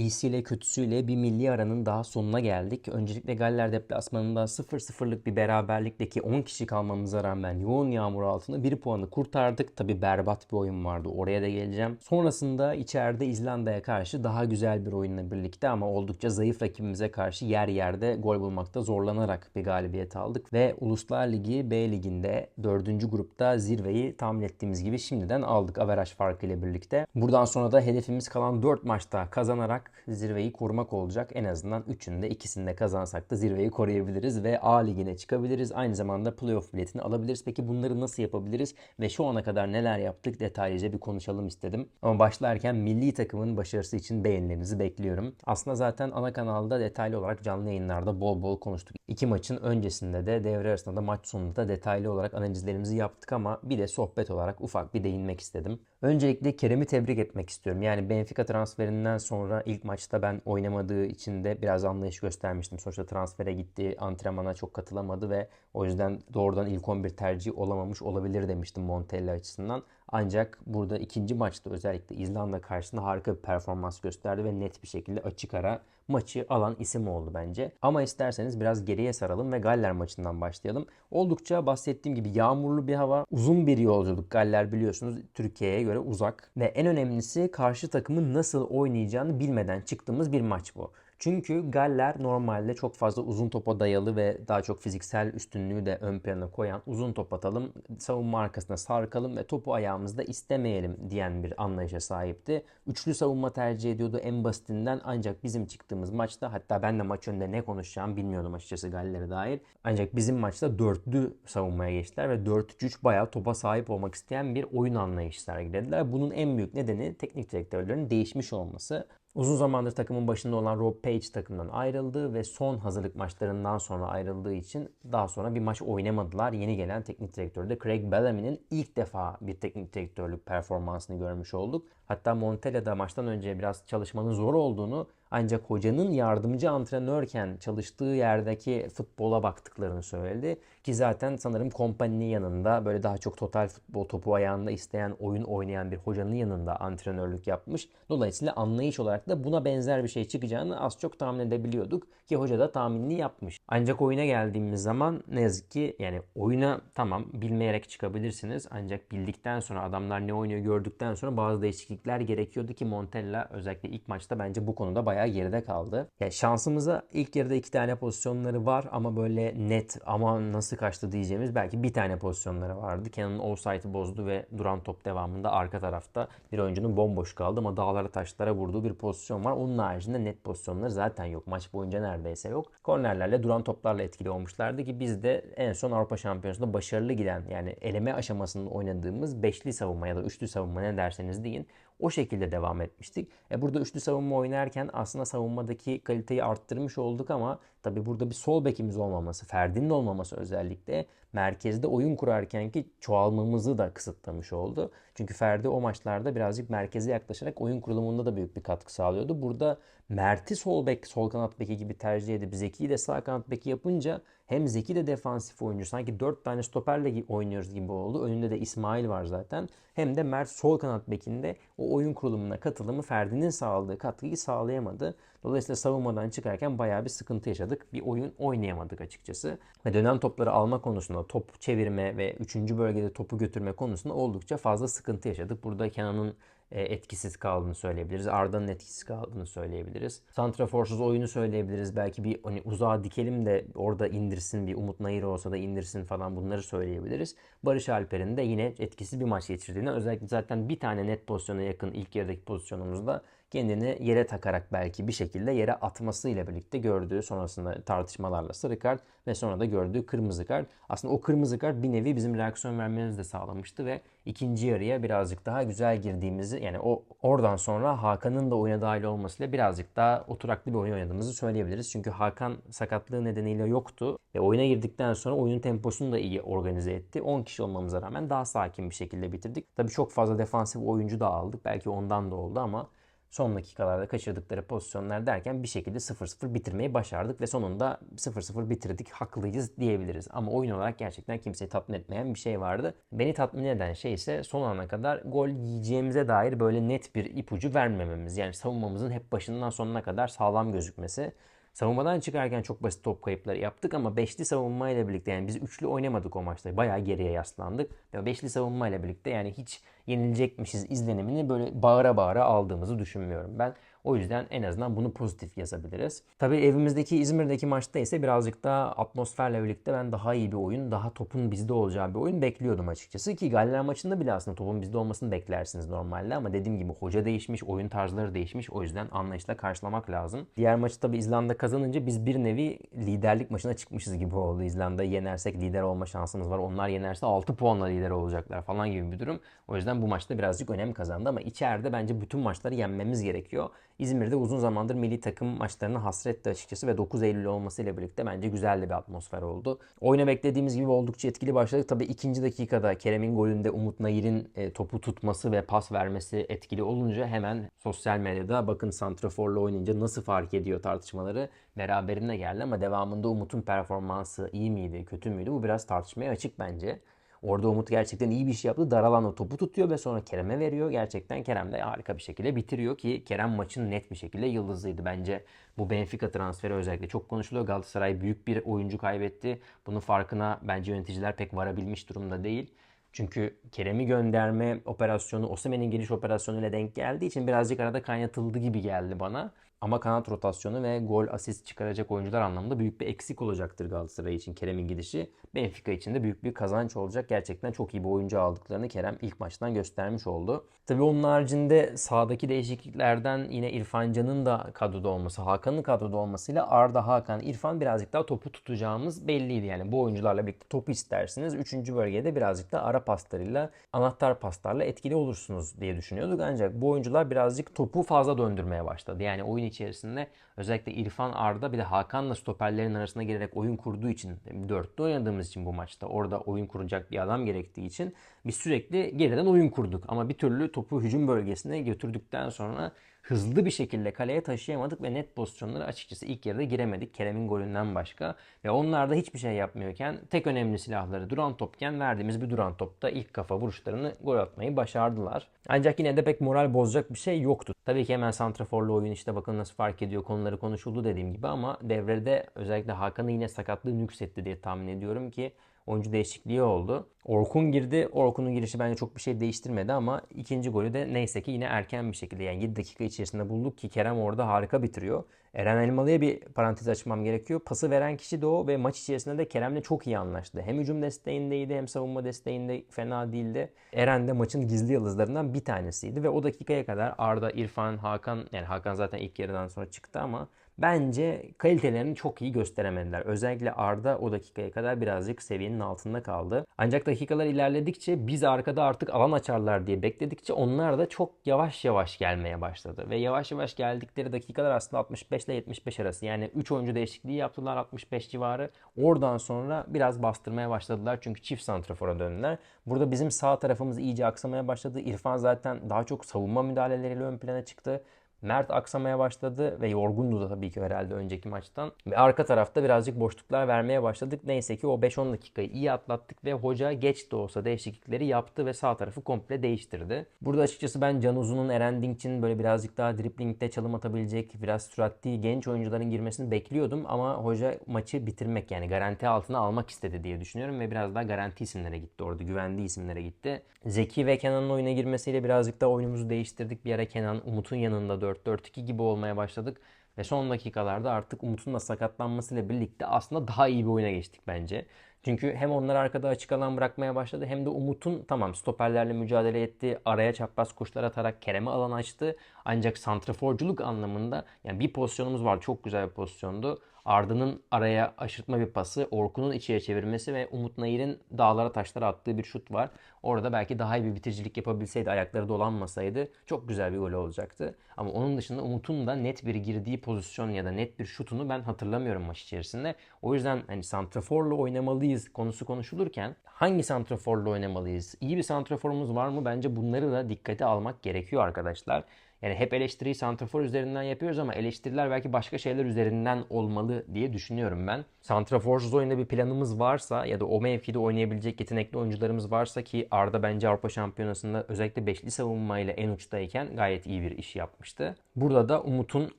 İyisiyle kötüsüyle bir milli aranın daha sonuna geldik. Öncelikle Galler deplasmanında 0-0'lık bir beraberlikteki 10 kişi kalmamıza rağmen yoğun yağmur altında 1 puanı kurtardık. Tabi berbat bir oyun vardı. Oraya da geleceğim. Sonrasında içeride İzlanda'ya karşı daha güzel bir oyunla birlikte ama oldukça zayıf rakibimize karşı yer yerde gol bulmakta zorlanarak bir galibiyet aldık. Ve Uluslar Ligi B Ligi'nde 4. grupta zirveyi tahmin ettiğimiz gibi şimdiden aldık averaj farkı ile birlikte. Buradan sonra da hedefimiz kalan 4 maçta kazanarak zirveyi korumak olacak. En azından 3'ünde ikisinde kazansak da zirveyi koruyabiliriz ve A ligine çıkabiliriz. Aynı zamanda playoff biletini alabiliriz. Peki bunları nasıl yapabiliriz ve şu ana kadar neler yaptık detaylıca bir konuşalım istedim. Ama başlarken milli takımın başarısı için beğenilerinizi bekliyorum. Aslında zaten ana kanalda detaylı olarak canlı yayınlarda bol bol konuştuk. İki maçın öncesinde de devre arasında da maç sonunda da detaylı olarak analizlerimizi yaptık ama bir de sohbet olarak ufak bir değinmek istedim. Öncelikle Kerem'i tebrik etmek istiyorum. Yani Benfica transferinden sonra ilk maçta ben oynamadığı için de biraz anlayış göstermiştim. Sonuçta transfere gitti, antrenmana çok katılamadı ve o yüzden doğrudan ilk 11 tercih olamamış olabilir demiştim Montella açısından. Ancak burada ikinci maçta özellikle İzlanda karşısında harika bir performans gösterdi ve net bir şekilde açık ara maçı alan isim oldu bence. Ama isterseniz biraz geriye saralım ve Galler maçından başlayalım. Oldukça bahsettiğim gibi yağmurlu bir hava, uzun bir yolculuk. Galler biliyorsunuz Türkiye'ye göre uzak ve en önemlisi karşı takımın nasıl oynayacağını bilmeden çıktığımız bir maç bu. Çünkü Galler normalde çok fazla uzun topa dayalı ve daha çok fiziksel üstünlüğü de ön plana koyan uzun top atalım, savunma arkasına sarkalım ve topu ayağımızda istemeyelim diyen bir anlayışa sahipti. Üçlü savunma tercih ediyordu en basitinden ancak bizim çıktığımız maçta hatta ben de maç önünde ne konuşacağım bilmiyordum açıkçası Galler'e dair. Ancak bizim maçta dörtlü savunmaya geçtiler ve 4-3-3 bayağı topa sahip olmak isteyen bir oyun anlayışı sergilediler. Bunun en büyük nedeni teknik direktörlerin değişmiş olması. Uzun zamandır takımın başında olan Rob Page takımdan ayrıldı ve son hazırlık maçlarından sonra ayrıldığı için daha sonra bir maç oynamadılar. Yeni gelen teknik direktör de Craig Bellamy'nin ilk defa bir teknik direktörlük performansını görmüş olduk. Hatta Montella'da maçtan önce biraz çalışmanın zor olduğunu ancak hocanın yardımcı antrenörken çalıştığı yerdeki futbola baktıklarını söyledi. Ki zaten sanırım kompaninin yanında böyle daha çok total futbol topu ayağında isteyen oyun oynayan bir hocanın yanında antrenörlük yapmış. Dolayısıyla anlayış olarak da buna benzer bir şey çıkacağını az çok tahmin edebiliyorduk. Ki hoca da tahminini yapmış. Ancak oyuna geldiğimiz zaman ne yazık ki yani oyuna tamam bilmeyerek çıkabilirsiniz. Ancak bildikten sonra adamlar ne oynuyor gördükten sonra bazı değişiklikler gerekiyordu ki Montella özellikle ilk maçta bence bu konuda bayağı geride kaldı. Yani şansımıza ilk yarıda iki tane pozisyonları var ama böyle net ama nasıl kaçtı diyeceğimiz belki bir tane pozisyonları vardı. Kenan'ın offside'ı bozdu ve duran top devamında arka tarafta bir oyuncunun bomboş kaldı ama dağlara taşlara vurduğu bir pozisyon var. Onun haricinde net pozisyonları zaten yok. Maç boyunca neredeyse yok. Kornerlerle duran toplarla etkili olmuşlardı ki biz de en son Avrupa Şampiyonası'nda başarılı giden yani eleme aşamasında oynadığımız beşli savunma ya da üçlü savunma ne derseniz deyin o şekilde devam etmiştik. E burada üçlü savunma oynarken aslında savunmadaki kaliteyi arttırmış olduk ama tabi burada bir sol bekimiz olmaması, Ferdi'nin olmaması özellikle merkezde oyun kurarken ki çoğalmamızı da kısıtlamış oldu. Çünkü Ferdi o maçlarda birazcık merkeze yaklaşarak oyun kurulumunda da büyük bir katkı sağlıyordu. Burada Mert'i sol bek, sol kanat beki gibi tercih edip Zeki'yi de sağ kanat beki yapınca hem Zeki de defansif oyuncu. Sanki 4 tane stoperle oynuyoruz gibi oldu. Önünde de İsmail var zaten. Hem de Mert sol kanat bekinde o oyun kurulumuna katılımı Ferdi'nin sağladığı katkıyı sağlayamadı. Dolayısıyla savunmadan çıkarken bayağı bir sıkıntı yaşadık. Bir oyun oynayamadık açıkçası. Ve dönem topları alma konusunda, top çevirme ve 3. bölgede topu götürme konusunda oldukça fazla sıkıntı yaşadık. Burada Kenan'ın e, etkisiz kaldığını söyleyebiliriz. Arda'nın etkisiz kaldığını söyleyebiliriz. Santraforsuz oyunu söyleyebiliriz. Belki bir hani uzağa dikelim de orada indirsin bir Umut Nayır olsa da indirsin falan bunları söyleyebiliriz. Barış Alper'in de yine etkisiz bir maç geçirdiğini özellikle zaten bir tane net pozisyona yakın ilk yarıdaki pozisyonumuzda kendini yere takarak belki bir şekilde yere atmasıyla birlikte gördüğü sonrasında tartışmalarla sarı kart ve sonra da gördüğü kırmızı kart. Aslında o kırmızı kart bir nevi bizim reaksiyon vermemizi de sağlamıştı ve ikinci yarıya birazcık daha güzel girdiğimizi yani o oradan sonra Hakan'ın da oyuna dahil olmasıyla birazcık daha oturaklı bir oyun oynadığımızı söyleyebiliriz. Çünkü Hakan sakatlığı nedeniyle yoktu ve oyuna girdikten sonra oyunun temposunu da iyi organize etti. 10 kişi olmamıza rağmen daha sakin bir şekilde bitirdik. Tabii çok fazla defansif oyuncu da aldık. Belki ondan da oldu ama son dakikalarda kaçırdıkları pozisyonlar derken bir şekilde 0-0 bitirmeyi başardık ve sonunda 0-0 bitirdik. Haklıyız diyebiliriz. Ama oyun olarak gerçekten kimseyi tatmin etmeyen bir şey vardı. Beni tatmin eden şey ise son ana kadar gol yiyeceğimize dair böyle net bir ipucu vermememiz. Yani savunmamızın hep başından sonuna kadar sağlam gözükmesi. Savunmadan çıkarken çok basit top kayıpları yaptık ama beşli savunmayla birlikte yani biz üçlü oynamadık o maçta. Bayağı geriye yaslandık. Ve beşli savunmayla birlikte yani hiç yenilecekmişiz izlenimini böyle bağıra bağıra aldığımızı düşünmüyorum ben. O yüzden en azından bunu pozitif yazabiliriz. Tabii evimizdeki İzmir'deki maçta ise birazcık daha atmosferle birlikte ben daha iyi bir oyun, daha topun bizde olacağı bir oyun bekliyordum açıkçası. Ki Galler maçında bile aslında topun bizde olmasını beklersiniz normalde ama dediğim gibi hoca değişmiş, oyun tarzları değişmiş. O yüzden anlayışla karşılamak lazım. Diğer maçı tabii İzlanda kazanınca biz bir nevi liderlik maçına çıkmışız gibi oldu. İzlanda'yı yenersek lider olma şansımız var. Onlar yenerse 6 puanla lider olacaklar falan gibi bir durum. O yüzden bu maçta birazcık önem kazandı ama içeride bence bütün maçları yenmemiz gerekiyor. İzmir'de uzun zamandır milli takım maçlarını hasretti açıkçası ve 9 Eylül olmasıyla birlikte bence güzel de bir atmosfer oldu. Oyuna beklediğimiz gibi oldukça etkili başladık. Tabii ikinci dakikada Kerem'in golünde Umut Nayir'in e, topu tutması ve pas vermesi etkili olunca hemen sosyal medyada bakın Santrafor'la oynayınca nasıl fark ediyor tartışmaları beraberinde geldi ama devamında Umut'un performansı iyi miydi, kötü müydü? Bu biraz tartışmaya açık bence. Orada Umut gerçekten iyi bir şey yaptı. Daralan o topu tutuyor ve sonra Kerem'e veriyor. Gerçekten Kerem de harika bir şekilde bitiriyor ki Kerem maçın net bir şekilde yıldızıydı. Bence bu Benfica transferi özellikle çok konuşuluyor. Galatasaray büyük bir oyuncu kaybetti. Bunun farkına bence yöneticiler pek varabilmiş durumda değil. Çünkü Kerem'i gönderme operasyonu Osimhen'in geliş operasyonuyla denk geldiği için birazcık arada kaynatıldı gibi geldi bana. Ama kanat rotasyonu ve gol asist çıkaracak oyuncular anlamında büyük bir eksik olacaktır Galatasaray için Kerem'in gidişi. Benfica için de büyük bir kazanç olacak. Gerçekten çok iyi bir oyuncu aldıklarını Kerem ilk maçtan göstermiş oldu. Tabii onun haricinde sahadaki değişikliklerden yine İrfan Can'ın da kadroda olması, Hakan'ın kadroda olmasıyla Arda, Hakan, İrfan birazcık daha topu tutacağımız belliydi. Yani bu oyuncularla birlikte topu istersiniz. Üçüncü bölgede birazcık da ara paslarıyla, anahtar paslarla etkili olursunuz diye düşünüyorduk. Ancak bu oyuncular birazcık topu fazla döndürmeye başladı. Yani oyun içerisinde özellikle İrfan Arda bir de Hakan'la stoperlerin arasına girerek oyun kurduğu için dörtte oynadığımız için bu maçta orada oyun kuracak bir adam gerektiği için biz sürekli geriden oyun kurduk. Ama bir türlü topu hücum bölgesine götürdükten sonra hızlı bir şekilde kaleye taşıyamadık ve net pozisyonları açıkçası ilk yarıda giremedik Kerem'in golünden başka. Ve onlar da hiçbir şey yapmıyorken tek önemli silahları duran topken verdiğimiz bir duran topta ilk kafa vuruşlarını gol atmayı başardılar. Ancak yine de pek moral bozacak bir şey yoktu. Tabii ki hemen santraforlu oyun işte bakın nasıl fark ediyor konuları konuşuldu dediğim gibi ama devrede özellikle Hakan'ı yine sakatlığı nüksetti diye tahmin ediyorum ki oyuncu değişikliği oldu. Orkun girdi. Orkun'un girişi bence çok bir şey değiştirmedi ama ikinci golü de neyse ki yine erken bir şekilde yani 7 dakika içerisinde bulduk ki Kerem orada harika bitiriyor. Eren Elmalı'ya bir parantez açmam gerekiyor. Pası veren kişi de o ve maç içerisinde de Kerem'le çok iyi anlaştı. Hem hücum desteğindeydi hem savunma desteğinde fena değildi. Eren de maçın gizli yıldızlarından bir tanesiydi ve o dakikaya kadar Arda, İrfan, Hakan yani Hakan zaten ilk yarıdan sonra çıktı ama bence kalitelerini çok iyi gösteremediler. Özellikle Arda o dakikaya kadar birazcık seviyenin altında kaldı. Ancak dakikalar ilerledikçe biz arkada artık alan açarlar diye bekledikçe onlar da çok yavaş yavaş gelmeye başladı. Ve yavaş yavaş geldikleri dakikalar aslında 65 ile 75 arası. Yani 3 oyuncu değişikliği yaptılar 65 civarı. Oradan sonra biraz bastırmaya başladılar çünkü çift santrafora döndüler. Burada bizim sağ tarafımız iyice aksamaya başladı. İrfan zaten daha çok savunma müdahaleleriyle ön plana çıktı. Mert aksamaya başladı ve yorgundu da tabii ki herhalde önceki maçtan. Ve arka tarafta birazcık boşluklar vermeye başladık. Neyse ki o 5-10 dakikayı iyi atlattık ve hoca geç de olsa değişiklikleri yaptı ve sağ tarafı komple değiştirdi. Burada açıkçası ben Can Uzun'un Eren Dink'in böyle birazcık daha driplingde çalım atabilecek, biraz süratli genç oyuncuların girmesini bekliyordum ama hoca maçı bitirmek yani garanti altına almak istedi diye düşünüyorum ve biraz daha garanti isimlere gitti orada. Güvendiği isimlere gitti. Zeki ve Kenan'ın oyuna girmesiyle birazcık daha oyunumuzu değiştirdik. Bir ara Kenan Umut'un yanında 4-4-2 gibi olmaya başladık. Ve son dakikalarda artık Umut'un da sakatlanmasıyla birlikte aslında daha iyi bir oyuna geçtik bence. Çünkü hem onlar arkada açık alan bırakmaya başladı hem de Umut'un tamam stoperlerle mücadele etti. Araya çapraz koşular atarak Kerem'e alan açtı. Ancak santraforculuk anlamında yani bir pozisyonumuz var. Çok güzel bir pozisyondu. Arda'nın araya aşırtma bir pası, Orkun'un içeri çevirmesi ve Umut Nayir'in dağlara taşlara attığı bir şut var. Orada belki daha iyi bir bitiricilik yapabilseydi, ayakları dolanmasaydı çok güzel bir gol olacaktı. Ama onun dışında Umut'un da net bir girdiği pozisyon ya da net bir şutunu ben hatırlamıyorum maç içerisinde. O yüzden hani santraforla oynamalıyız konusu konuşulurken hangi santraforla oynamalıyız? İyi bir santraforumuz var mı? Bence bunları da dikkate almak gerekiyor arkadaşlar. Yani hep eleştiriyi santrafor üzerinden yapıyoruz ama eleştiriler belki başka şeyler üzerinden olmalı diye düşünüyorum ben. Santraforsuz oyunda bir planımız varsa ya da o mevkide oynayabilecek yetenekli oyuncularımız varsa ki Arda bence Avrupa Şampiyonası'nda özellikle beşli savunmayla en uçtayken gayet iyi bir iş yapmıştı. Burada da Umut'un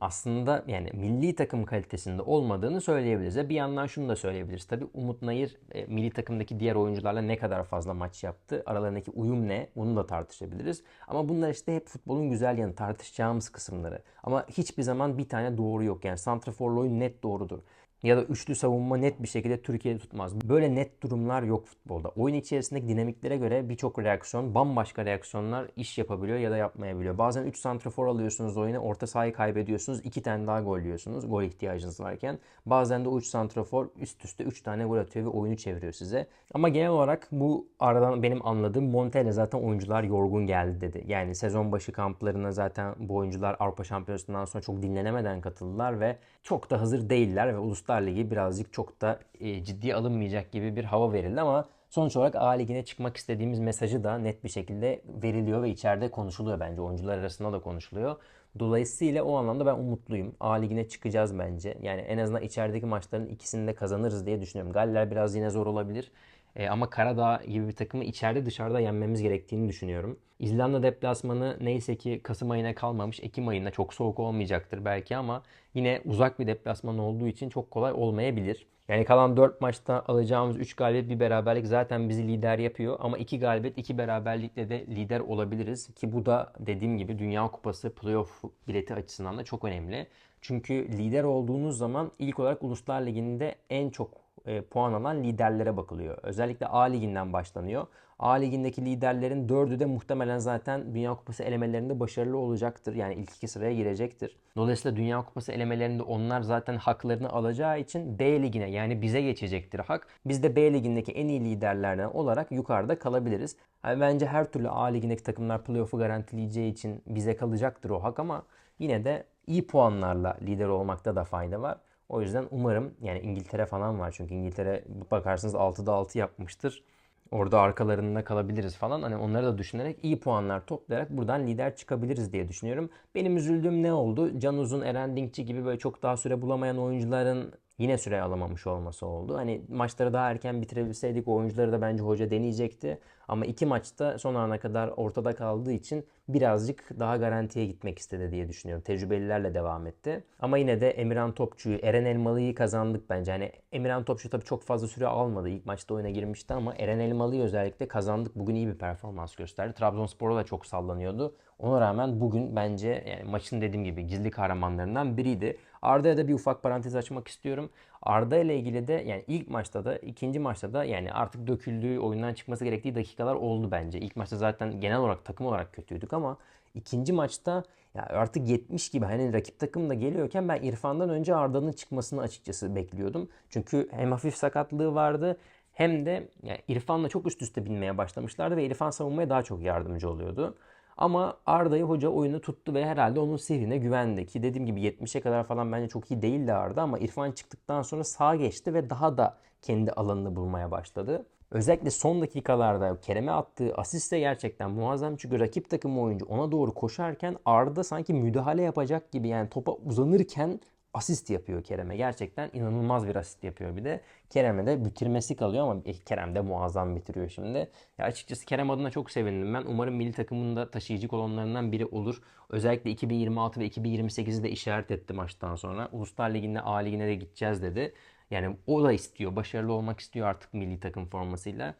aslında yani milli takım kalitesinde olmadığını söyleyebiliriz. Bir yandan şunu da söyleyebiliriz. Tabii Umut Nayır e, milli takımdaki diğer oyuncularla ne kadar fazla maç yaptı? Aralarındaki uyum ne? Bunu da tartışabiliriz. Ama bunlar işte hep futbolun güzel yanı tartışacağımız kısımları. Ama hiçbir zaman bir tane doğru yok. Yani santraforlu oyun net doğrudur ya da üçlü savunma net bir şekilde Türkiye'de tutmaz. Böyle net durumlar yok futbolda. Oyun içerisindeki dinamiklere göre birçok reaksiyon, bambaşka reaksiyonlar iş yapabiliyor ya da yapmayabiliyor. Bazen 3 santrafor alıyorsunuz oyuna, orta sahayı kaybediyorsunuz, 2 tane daha gol yiyorsunuz gol ihtiyacınız varken. Bazen de o 3 santrafor üst üste 3 tane gol atıyor ve oyunu çeviriyor size. Ama genel olarak bu aradan benim anladığım Montella zaten oyuncular yorgun geldi dedi. Yani sezon başı kamplarına zaten bu oyuncular Avrupa Şampiyonası'ndan sonra çok dinlenemeden katıldılar ve çok da hazır değiller ve Uluslar Ligi birazcık çok da e, ciddiye alınmayacak gibi bir hava verildi ama sonuç olarak A Ligi'ne çıkmak istediğimiz mesajı da net bir şekilde veriliyor ve içeride konuşuluyor bence. Oyuncular arasında da konuşuluyor. Dolayısıyla o anlamda ben umutluyum. A Ligi'ne çıkacağız bence. Yani en azından içerideki maçların ikisini de kazanırız diye düşünüyorum. Galler biraz yine zor olabilir. E, ama Karadağ gibi bir takımı içeride dışarıda yenmemiz gerektiğini düşünüyorum. İzlanda deplasmanı neyse ki Kasım ayına kalmamış. Ekim ayında çok soğuk olmayacaktır belki ama yine uzak bir deplasman olduğu için çok kolay olmayabilir. Yani kalan 4 maçta alacağımız 3 galibiyet bir beraberlik zaten bizi lider yapıyor. Ama 2 galibiyet 2 beraberlikle de lider olabiliriz. Ki bu da dediğim gibi Dünya Kupası playoff bileti açısından da çok önemli. Çünkü lider olduğunuz zaman ilk olarak Uluslar Ligi'nde en çok e, puan alan liderlere bakılıyor. Özellikle A liginden başlanıyor. A ligindeki liderlerin dördü de muhtemelen zaten Dünya Kupası elemelerinde başarılı olacaktır. Yani ilk iki sıraya girecektir. Dolayısıyla Dünya Kupası elemelerinde onlar zaten haklarını alacağı için B ligine yani bize geçecektir hak. Biz de B ligindeki en iyi liderlerden olarak yukarıda kalabiliriz. Yani bence her türlü A ligindeki takımlar playoff'u garantileyeceği için bize kalacaktır o hak ama yine de iyi puanlarla lider olmakta da fayda var. O yüzden umarım yani İngiltere falan var çünkü İngiltere bakarsınız 6'da 6 yapmıştır. Orada arkalarında kalabiliriz falan. Hani onları da düşünerek iyi puanlar toplayarak buradan lider çıkabiliriz diye düşünüyorum. Benim üzüldüğüm ne oldu? Can Uzun, Eren Dinkçi gibi böyle çok daha süre bulamayan oyuncuların yine süre alamamış olması oldu. Hani maçları daha erken bitirebilseydik oyuncuları da bence hoca deneyecekti. Ama iki maçta son ana kadar ortada kaldığı için birazcık daha garantiye gitmek istedi diye düşünüyorum. Tecrübelilerle devam etti. Ama yine de Emirhan Topçu'yu, Eren Elmalı'yı kazandık bence. Hani Emirhan Topçu tabii çok fazla süre almadı. İlk maçta oyuna girmişti ama Eren Elmalı'yı özellikle kazandık. Bugün iyi bir performans gösterdi. Trabzonspor'a da çok sallanıyordu. Ona rağmen bugün bence yani maçın dediğim gibi gizli kahramanlarından biriydi. Arda'ya da bir ufak parantez açmak istiyorum. Arda ile ilgili de yani ilk maçta da ikinci maçta da yani artık döküldüğü oyundan çıkması gerektiği dakikalar oldu bence. İlk maçta zaten genel olarak takım olarak kötüydük ama ikinci maçta ya artık 70 gibi hani rakip takım da geliyorken ben İrfan'dan önce Arda'nın çıkmasını açıkçası bekliyordum. Çünkü hem hafif sakatlığı vardı hem de yani İrfan'la çok üst üste binmeye başlamışlardı ve İrfan savunmaya daha çok yardımcı oluyordu. Ama Arda'yı hoca oyunu tuttu ve herhalde onun sihrine güvendi ki dediğim gibi 70'e kadar falan bence çok iyi değildi Arda ama İrfan çıktıktan sonra sağa geçti ve daha da kendi alanını bulmaya başladı. Özellikle son dakikalarda Kerem'e attığı asist de gerçekten muazzam çünkü rakip takım oyuncu ona doğru koşarken Arda sanki müdahale yapacak gibi yani topa uzanırken asist yapıyor Kerem'e. Gerçekten inanılmaz bir asist yapıyor bir de. Kerem'e de bitirmesi kalıyor ama e, Kerem de muazzam bitiriyor şimdi. Ya açıkçası Kerem adına çok sevindim ben. Umarım milli takımın da taşıyıcı kolonlarından biri olur. Özellikle 2026 ve 2028'i de işaret etti maçtan sonra. Uluslar Ligi'nde A Ligi'ne de gideceğiz dedi. Yani o da istiyor. Başarılı olmak istiyor artık milli takım formasıyla.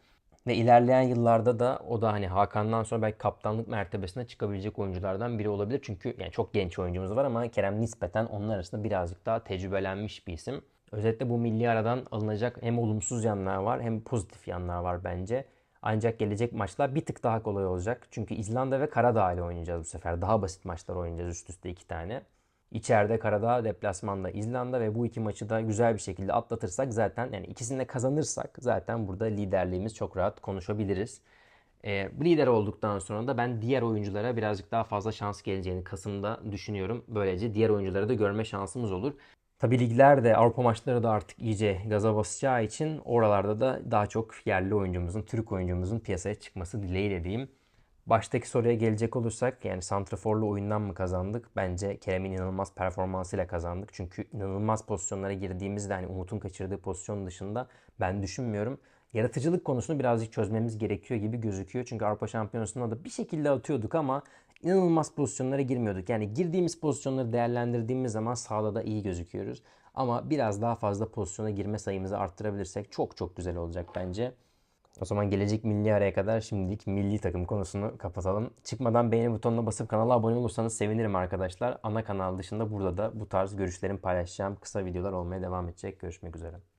Ve ilerleyen yıllarda da o da hani Hakan'dan sonra belki kaptanlık mertebesine çıkabilecek oyunculardan biri olabilir. Çünkü yani çok genç oyuncumuz var ama Kerem nispeten onlar arasında birazcık daha tecrübelenmiş bir isim. Özellikle bu milli aradan alınacak hem olumsuz yanlar var hem pozitif yanlar var bence. Ancak gelecek maçlar bir tık daha kolay olacak. Çünkü İzlanda ve Karadağ ile oynayacağız bu sefer. Daha basit maçlar oynayacağız üst üste iki tane. İçeride Karadağ, deplasmanda İzlanda ve bu iki maçı da güzel bir şekilde atlatırsak zaten yani ikisini de kazanırsak zaten burada liderliğimiz çok rahat konuşabiliriz. E, lider olduktan sonra da ben diğer oyunculara birazcık daha fazla şans geleceğini Kasım'da düşünüyorum. Böylece diğer oyuncuları da görme şansımız olur. Tabi ligler de Avrupa maçları da artık iyice gaza basacağı için oralarda da daha çok yerli oyuncumuzun, Türk oyuncumuzun piyasaya çıkması dileğiyle diyeyim. Baştaki soruya gelecek olursak yani santraforlu oyundan mı kazandık? Bence Kerem'in inanılmaz performansıyla kazandık. Çünkü inanılmaz pozisyonlara girdiğimizde hani Umut'un kaçırdığı pozisyon dışında ben düşünmüyorum. Yaratıcılık konusunu birazcık çözmemiz gerekiyor gibi gözüküyor. Çünkü Avrupa Şampiyonası'nda da bir şekilde atıyorduk ama inanılmaz pozisyonlara girmiyorduk. Yani girdiğimiz pozisyonları değerlendirdiğimiz zaman sahada da iyi gözüküyoruz. Ama biraz daha fazla pozisyona girme sayımızı arttırabilirsek çok çok güzel olacak bence. O zaman gelecek milli araya kadar şimdilik milli takım konusunu kapatalım. Çıkmadan beğeni butonuna basıp kanala abone olursanız sevinirim arkadaşlar. Ana kanal dışında burada da bu tarz görüşlerimi paylaşacağım kısa videolar olmaya devam edecek. Görüşmek üzere.